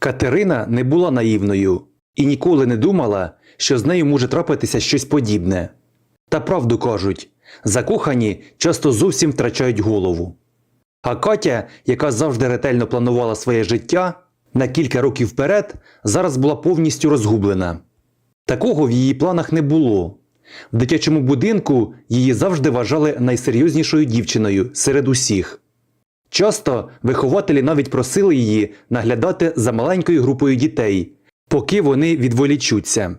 Катерина не була наївною і ніколи не думала, що з нею може трапитися щось подібне. Та правду кажуть, закохані часто зовсім втрачають голову. А Катя, яка завжди ретельно планувала своє життя, на кілька років вперед зараз була повністю розгублена. Такого в її планах не було. В дитячому будинку її завжди вважали найсерйознішою дівчиною серед усіх. Часто вихователі навіть просили її наглядати за маленькою групою дітей, поки вони відволічуться.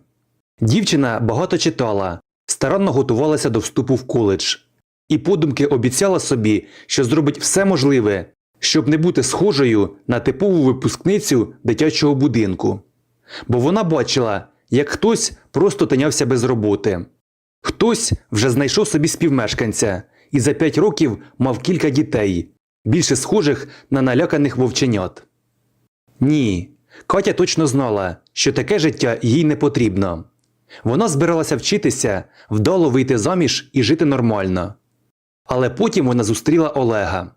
Дівчина багато читала, старанно готувалася до вступу в коледж і подумки обіцяла собі, що зробить все можливе, щоб не бути схожою на типову випускницю дитячого будинку. Бо вона бачила, як хтось просто тинявся без роботи. Хтось вже знайшов собі співмешканця і за п'ять років мав кілька дітей, більше схожих на наляканих вовченят. Ні, Катя точно знала, що таке життя їй не потрібно. Вона збиралася вчитися, вдало вийти заміж і жити нормально. Але потім вона зустріла Олега.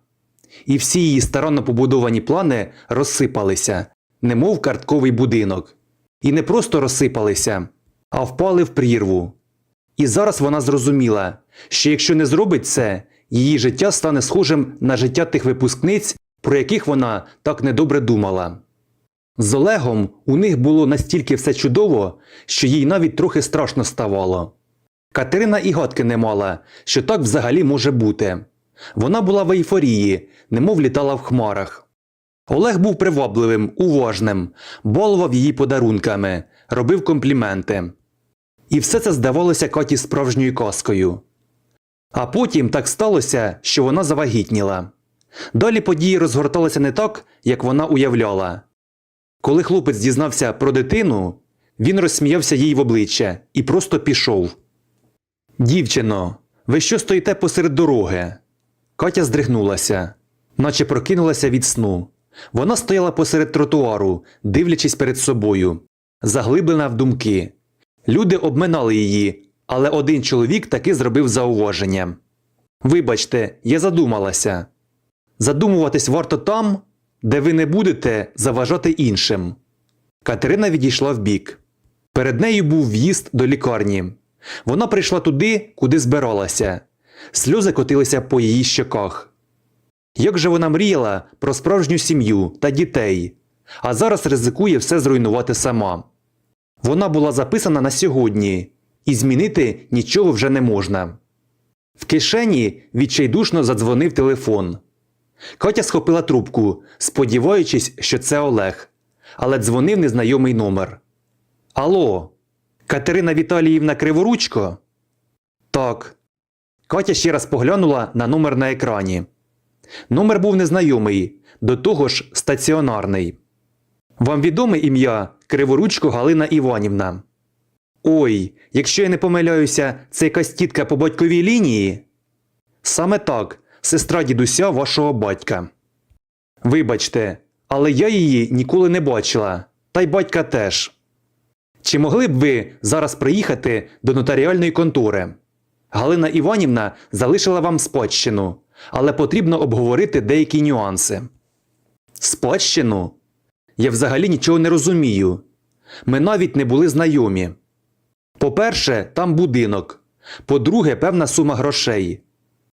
І всі її старанно побудовані плани розсипалися, немов картковий будинок. І не просто розсипалися, а впали в прірву. І зараз вона зрозуміла, що якщо не зробить це, її життя стане схожим на життя тих випускниць, про яких вона так недобре думала. З Олегом у них було настільки все чудово, що їй навіть трохи страшно ставало. Катерина і гадки не мала, що так взагалі може бути. Вона була в ейфорії, немов літала в хмарах. Олег був привабливим, уважним, балував її подарунками, робив компліменти. І все це здавалося Каті справжньою казкою. А потім так сталося, що вона завагітніла. Далі події розгорталися не так, як вона уявляла. Коли хлопець дізнався про дитину, він розсміявся їй в обличчя і просто пішов. Дівчино, ви що стоїте посеред дороги? Катя здригнулася, наче прокинулася від сну. Вона стояла посеред тротуару, дивлячись перед собою, заглиблена в думки. Люди обминали її, але один чоловік таки зробив зауваження. Вибачте, я задумалася. Задумуватись варто там, де ви не будете заважати іншим. Катерина відійшла вбік. Перед нею був в'їзд до лікарні. Вона прийшла туди, куди збиралася. Сльози котилися по її щоках. Як же вона мріяла про справжню сім'ю та дітей, а зараз ризикує все зруйнувати сама. Вона була записана на сьогодні, і змінити нічого вже не можна. В кишені відчайдушно задзвонив телефон. Катя схопила трубку, сподіваючись, що це Олег, але дзвонив незнайомий номер. Алло, Катерина Віталіївна Криворучко? Так. Катя ще раз поглянула на номер на екрані. Номер був незнайомий, до того ж стаціонарний. Вам відоме ім'я Криворучко Галина Іванівна? Ой, якщо я не помиляюся, це якась тітка по батьковій лінії? Саме так, сестра дідуся вашого батька. Вибачте, але я її ніколи не бачила, та й батька теж. Чи могли б ви зараз приїхати до нотаріальної контори? Галина Іванівна залишила вам спадщину, але потрібно обговорити деякі нюанси. Спадщину? Я взагалі нічого не розумію. Ми навіть не були знайомі. По-перше, там будинок. По-друге, певна сума грошей.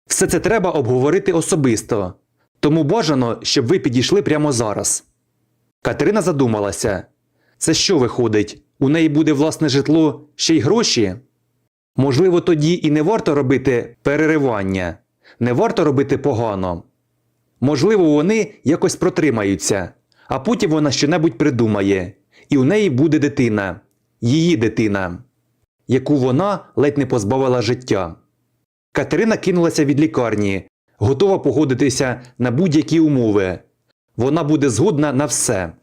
Все це треба обговорити особисто, тому бажано, щоб ви підійшли прямо зараз. Катерина задумалася це що виходить? У неї буде власне житло ще й гроші? Можливо, тоді і не варто робити переривання, не варто робити погано. Можливо, вони якось протримаються, а потім вона щонебудь придумає, і у неї буде дитина, її дитина, яку вона ледь не позбавила життя. Катерина кинулася від лікарні, готова погодитися на будь-які умови. Вона буде згодна на все.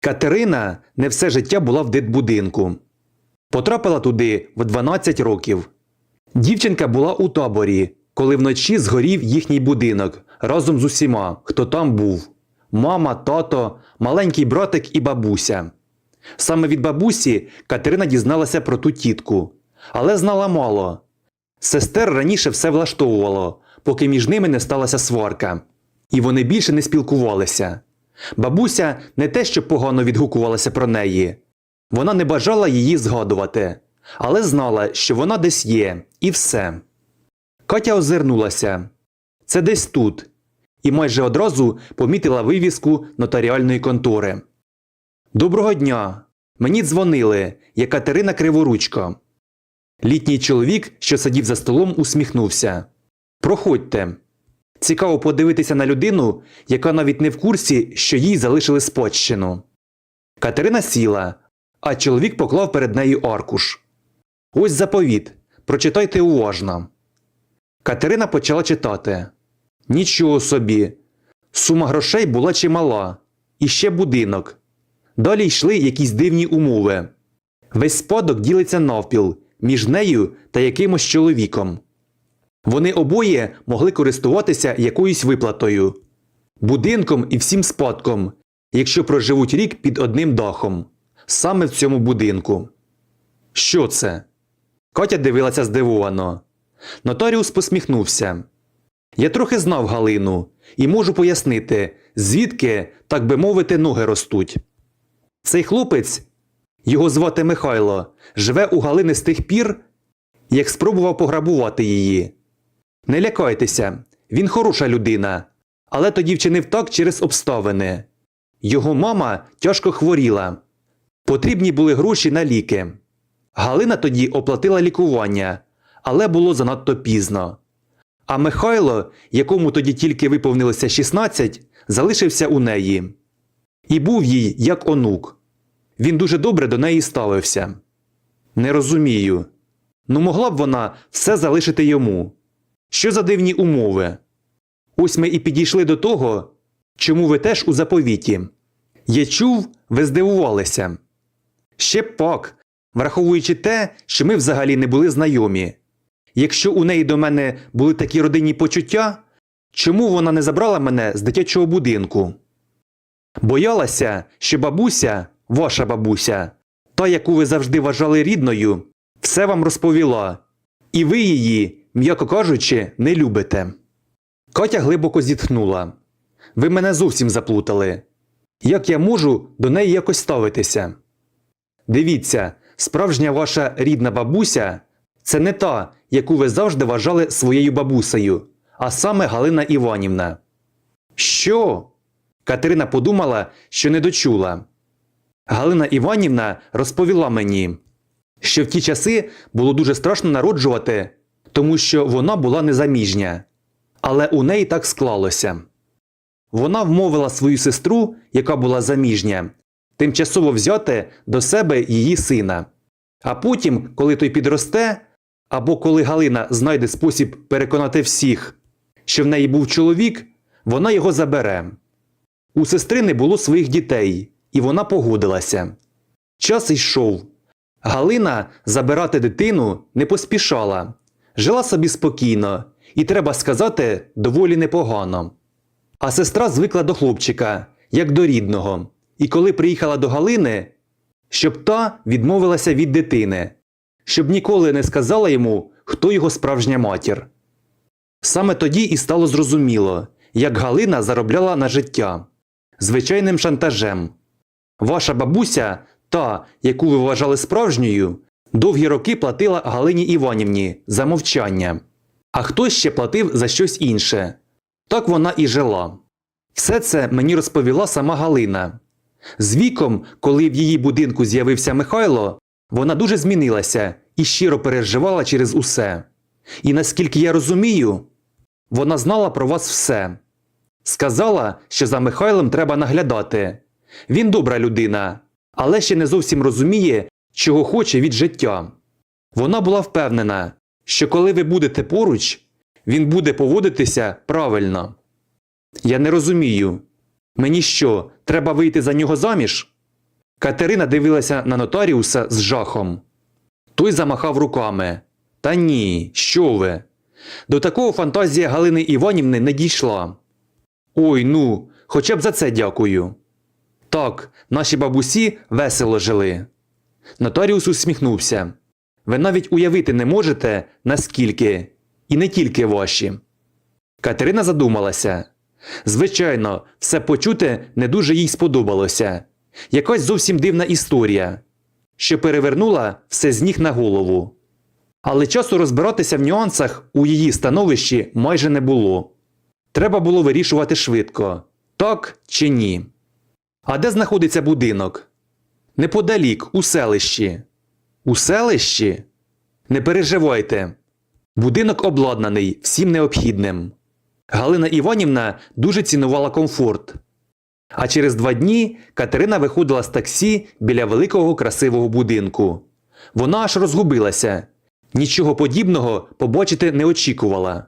Катерина не все життя була в дитбудинку. Потрапила туди в 12 років. Дівчинка була у таборі, коли вночі згорів їхній будинок разом з усіма, хто там був: мама, тато, маленький братик і бабуся. Саме від бабусі Катерина дізналася про ту тітку, але знала мало. Сестер раніше все влаштовувало, поки між ними не сталася сварка, і вони більше не спілкувалися. Бабуся не те, що погано відгукувалася про неї. Вона не бажала її згадувати, але знала, що вона десь є, і все. Катя озирнулася. Це десь тут. І майже одразу помітила вивіску нотаріальної контори. Доброго дня. Мені дзвонили, я Катерина Криворучко. Літній чоловік, що сидів за столом, усміхнувся. Проходьте. Цікаво подивитися на людину, яка навіть не в курсі, що їй залишили спадщину. Катерина сіла, а чоловік поклав перед нею аркуш. Ось заповіт. Прочитайте уважно. Катерина почала читати. Нічого собі. Сума грошей була чимала. І ще будинок. Далі йшли якісь дивні умови. Весь спадок ділиться навпіл між нею та якимось чоловіком. Вони обоє могли користуватися якоюсь виплатою, будинком і всім спадком, якщо проживуть рік під одним дахом, саме в цьому будинку. Що це? Катя дивилася здивовано. Нотаріус посміхнувся. Я трохи знав Галину і можу пояснити, звідки, так би мовити, ноги ростуть. Цей хлопець, його звати Михайло, живе у Галини з тих пір, як спробував пограбувати її. Не лякайтеся, він хороша людина, але тоді вчинив так через обставини. Його мама тяжко хворіла. Потрібні були гроші на ліки. Галина тоді оплатила лікування, але було занадто пізно. А Михайло, якому тоді тільки виповнилося 16, залишився у неї. І був їй як онук. Він дуже добре до неї ставився. Не розумію. Ну могла б вона все залишити йому. Що за дивні умови? Ось ми і підійшли до того, чому ви теж у заповіті. Я чув, ви здивувалися. Ще пак, враховуючи те, що ми взагалі не були знайомі. Якщо у неї до мене були такі родинні почуття, чому вона не забрала мене з дитячого будинку? Боялася, що бабуся, ваша бабуся, та, яку ви завжди вважали рідною, все вам розповіла, і ви її, м'яко кажучи, не любите. Катя глибоко зітхнула. Ви мене зовсім заплутали. Як я можу до неї якось ставитися? Дивіться, справжня ваша рідна бабуся це не та, яку ви завжди вважали своєю бабусею, а саме Галина Іванівна. Що? Катерина подумала, що не дочула. Галина Іванівна розповіла мені, що в ті часи було дуже страшно народжувати, тому що вона була незаміжня. Але у неї так склалося. Вона вмовила свою сестру, яка була заміжня, тимчасово взяти до себе її сина. А потім, коли той підросте, або коли Галина знайде спосіб переконати всіх, що в неї був чоловік, вона його забере. У сестри не було своїх дітей, і вона погодилася. Час йшов. Галина забирати дитину не поспішала, жила собі спокійно, і, треба сказати, доволі непогано. А сестра звикла до хлопчика, як до рідного, і коли приїхала до Галини, щоб та відмовилася від дитини, щоб ніколи не сказала йому, хто його справжня матір. Саме тоді і стало зрозуміло, як Галина заробляла на життя звичайним шантажем. Ваша бабуся, та, яку ви вважали справжньою, довгі роки платила Галині Іванівні за мовчання, а хтось ще платив за щось інше. Так вона і жила. Все це мені розповіла сама Галина. З віком, коли в її будинку з'явився Михайло, вона дуже змінилася і щиро переживала через усе. І наскільки я розумію, вона знала про вас все. Сказала, що за Михайлом треба наглядати. Він добра людина, але ще не зовсім розуміє, чого хоче від життя. Вона була впевнена, що коли ви будете поруч, він буде поводитися правильно. Я не розумію. Мені що, треба вийти за нього заміж? Катерина дивилася на нотаріуса з жахом. Той замахав руками. Та ні, що ви? До такого фантазія Галини Іванівни не дійшла. Ой ну, хоча б за це дякую. Так, наші бабусі весело жили. Нотаріус усміхнувся. Ви навіть уявити не можете, наскільки, і не тільки ваші. Катерина задумалася. Звичайно, все почуте не дуже їй сподобалося. Якась зовсім дивна історія, що перевернула все з ніг на голову. Але часу розбиратися в нюансах у її становищі майже не було. Треба було вирішувати швидко так чи ні. А де знаходиться будинок? Неподалік, у селищі. У селищі? Не переживайте. Будинок обладнаний всім необхідним. Галина Іванівна дуже цінувала комфорт. А через два дні Катерина виходила з таксі біля великого красивого будинку. Вона аж розгубилася. Нічого подібного побачити не очікувала.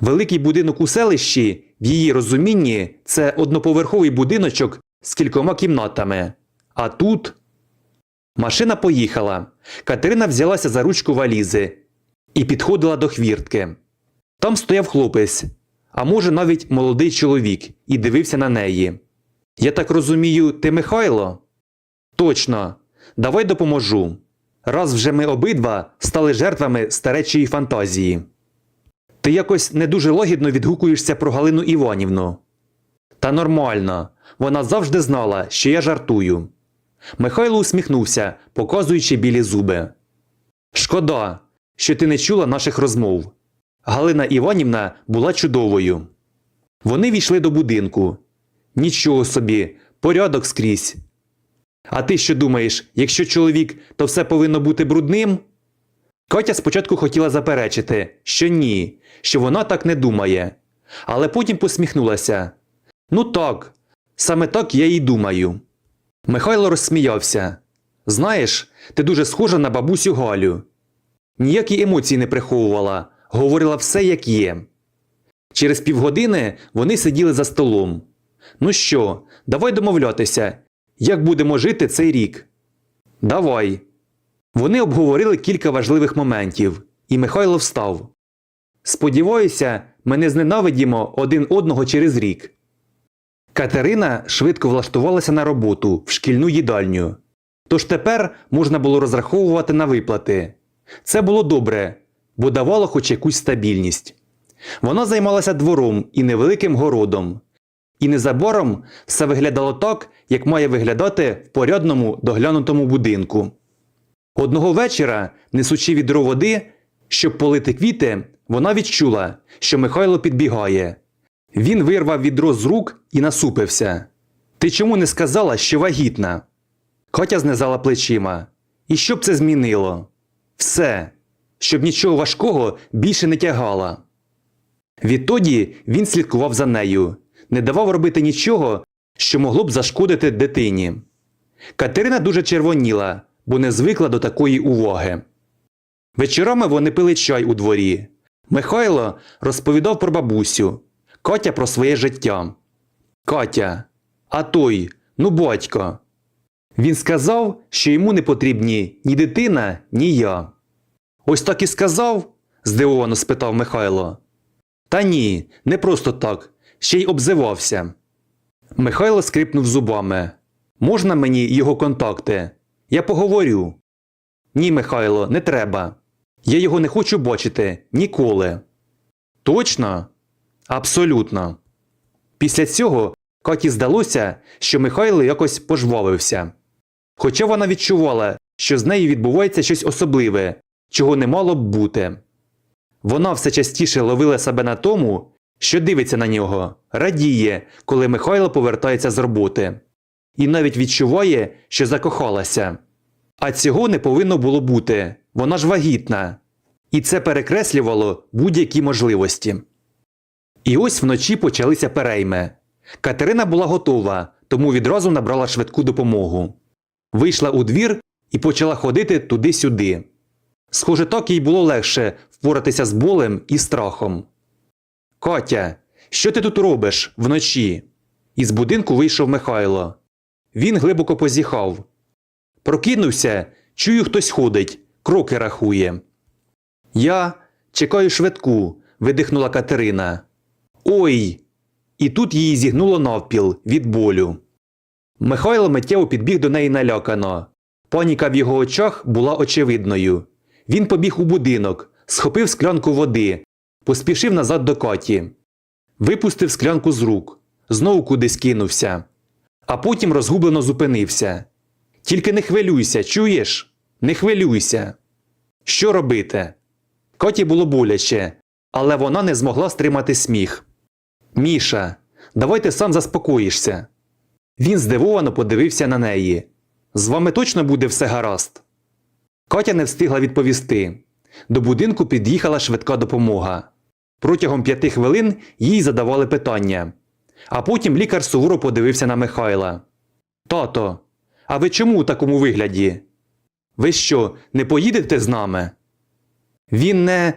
Великий будинок у селищі, в її розумінні, це одноповерховий будиночок з кількома кімнатами. А тут. Машина поїхала. Катерина взялася за ручку валізи і підходила до хвіртки. Там стояв хлопець, а може навіть молодий чоловік, і дивився на неї. Я так розумію, ти Михайло? Точно, давай допоможу. Раз вже ми обидва стали жертвами старечої фантазії. Ти якось не дуже лагідно відгукуєшся про Галину Іванівну. Та нормально, вона завжди знала, що я жартую. Михайло усміхнувся, показуючи білі зуби. Шкода, що ти не чула наших розмов. Галина Іванівна була чудовою. Вони війшли до будинку. Нічого собі, порядок скрізь. А ти що думаєш, якщо чоловік, то все повинно бути брудним? Катя спочатку хотіла заперечити, що ні, що вона так не думає, але потім посміхнулася. Ну так, саме так я і думаю. Михайло розсміявся. Знаєш, ти дуже схожа на бабусю Галю. Ніякі емоції не приховувала, говорила все, як є. Через півгодини вони сиділи за столом. Ну що, давай домовлятися, як будемо жити цей рік? Давай. Вони обговорили кілька важливих моментів, і Михайло встав. Сподіваюся, ми не зненавидімо один одного через рік. Катерина швидко влаштувалася на роботу в шкільну їдальню. Тож тепер можна було розраховувати на виплати. Це було добре, бо давало хоч якусь стабільність. Вона займалася двором і невеликим городом. І незабаром все виглядало так, як має виглядати в порядному доглянутому будинку. Одного вечора, несучи відро води, щоб полити квіти, вона відчула, що Михайло підбігає. Він вирвав відро з рук і насупився. Ти чому не сказала, що вагітна? Катя знизала плечима. І що б це змінило? Все, щоб нічого важкого більше не тягала. Відтоді він слідкував за нею, не давав робити нічого, що могло б зашкодити дитині. Катерина дуже червоніла, бо не звикла до такої уваги. Вечорами вони пили чай у дворі. Михайло розповідав про бабусю, Катя про своє життя. Катя, а той, ну батько. Він сказав, що йому не потрібні ні дитина, ні я. Ось так і сказав? здивовано спитав Михайло. Та ні, не просто так, ще й обзивався. Михайло скрипнув зубами. Можна мені його контакти? Я поговорю. Ні, Михайло, не треба. Я його не хочу бачити ніколи. Точно? Абсолютно. Після цього Каті здалося, що Михайло якось пожвавився. Хоча вона відчувала, що з нею відбувається щось особливе, чого не мало б бути. Вона все частіше ловила себе на тому, що дивиться на нього, радіє, коли Михайло повертається з роботи, і навіть відчуває, що закохалася. А цього не повинно було бути, вона ж вагітна. І це перекреслювало будь-які можливості. І ось вночі почалися перейми. Катерина була готова, тому відразу набрала швидку допомогу. Вийшла у двір і почала ходити туди-сюди. Схоже, так їй було легше впоратися з болем і страхом. Катя, що ти тут робиш вночі? Із будинку вийшов Михайло. Він глибоко позіхав. Прокинувся, чую, хтось ходить, кроки рахує. Я чекаю швидку, видихнула Катерина. Ой! І тут її зігнуло навпіл від болю. Михайло миттєво підбіг до неї налякано. Паніка в його очах була очевидною. Він побіг у будинок, схопив склянку води, поспішив назад до Каті. Випустив склянку з рук, знову кудись кинувся, а потім розгублено зупинився. Тільки не хвилюйся, чуєш? Не хвилюйся. Що робити? Коті було боляче, але вона не змогла стримати сміх. Міша, давай ти сам заспокоїшся. Він здивовано подивився на неї. З вами точно буде все гаразд. Катя не встигла відповісти. До будинку під'їхала швидка допомога. Протягом п'яти хвилин їй задавали питання. А потім лікар суворо подивився на Михайла. Тато, а ви чому у такому вигляді? Ви що, не поїдете з нами? Він не.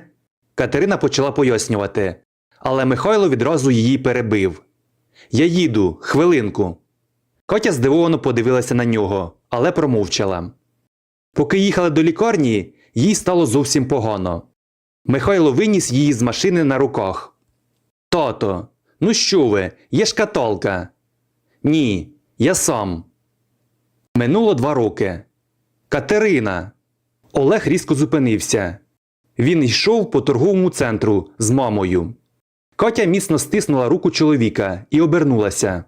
Катерина почала пояснювати, але Михайло відразу її перебив. Я їду, хвилинку. Катя здивовано подивилася на нього, але промовчала. Поки їхали до лікарні, їй стало зовсім погано. Михайло виніс її з машини на руках. Тато, ну що ви, є ж каталка. Ні, я сам. Минуло два роки. Катерина. Олег різко зупинився. Він йшов по торговому центру з мамою. Катя міцно стиснула руку чоловіка і обернулася.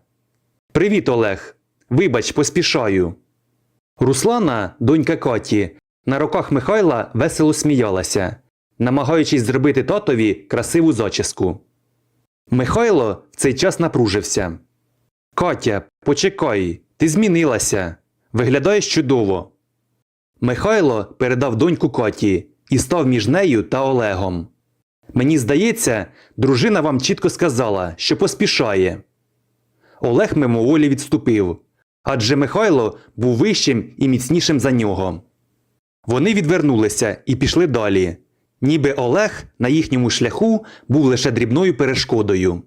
Привіт, Олег. Вибач, поспішаю. Руслана, донька Каті, на руках Михайла весело сміялася, намагаючись зробити татові красиву зачіску. Михайло в цей час напружився. Катя, почекай, ти змінилася. Виглядаєш чудово. Михайло передав доньку Каті і став між нею та Олегом. Мені здається, дружина вам чітко сказала, що поспішає. Олег мимоволі відступив, адже Михайло був вищим і міцнішим за нього. Вони відвернулися і пішли далі, ніби Олег на їхньому шляху був лише дрібною перешкодою.